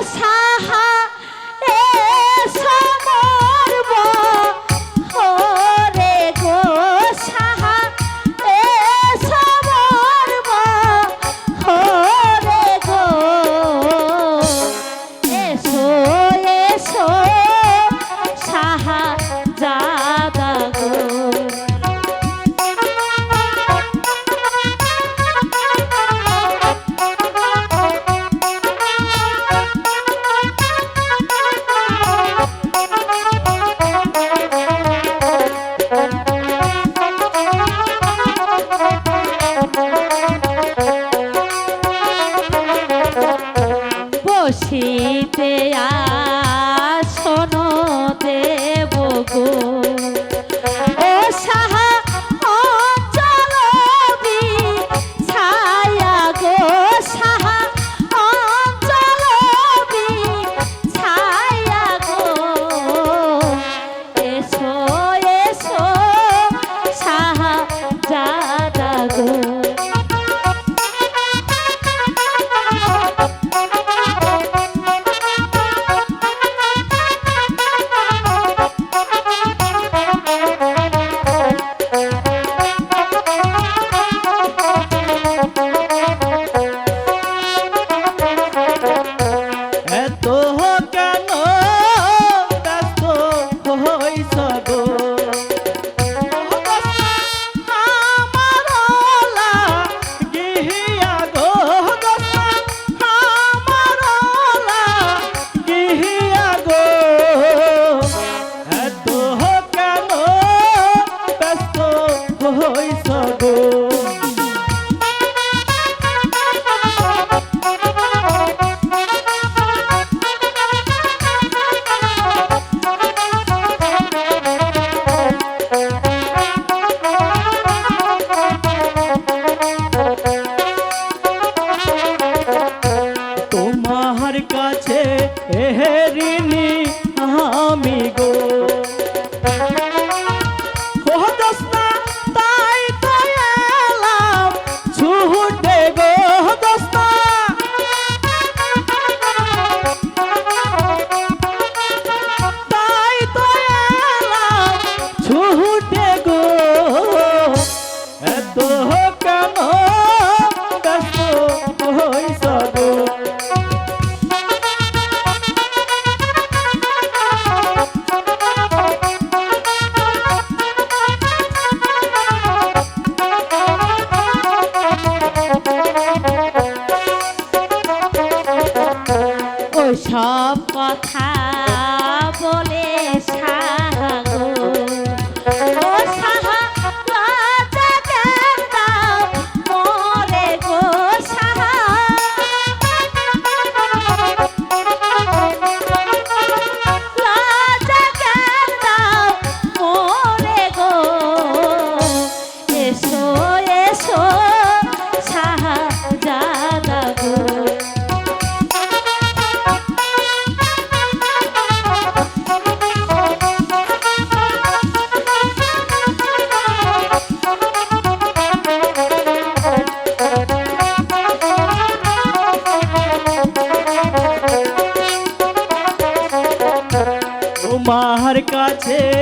Yes. সব কথা বলে সাহাগো আছে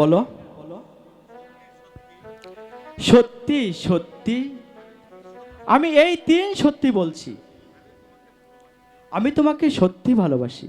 বলো। সত্যি সত্যি। আমি এই তিন সত্যি বলছি। আমি তোমাকে সত্যি ভালোবাসি।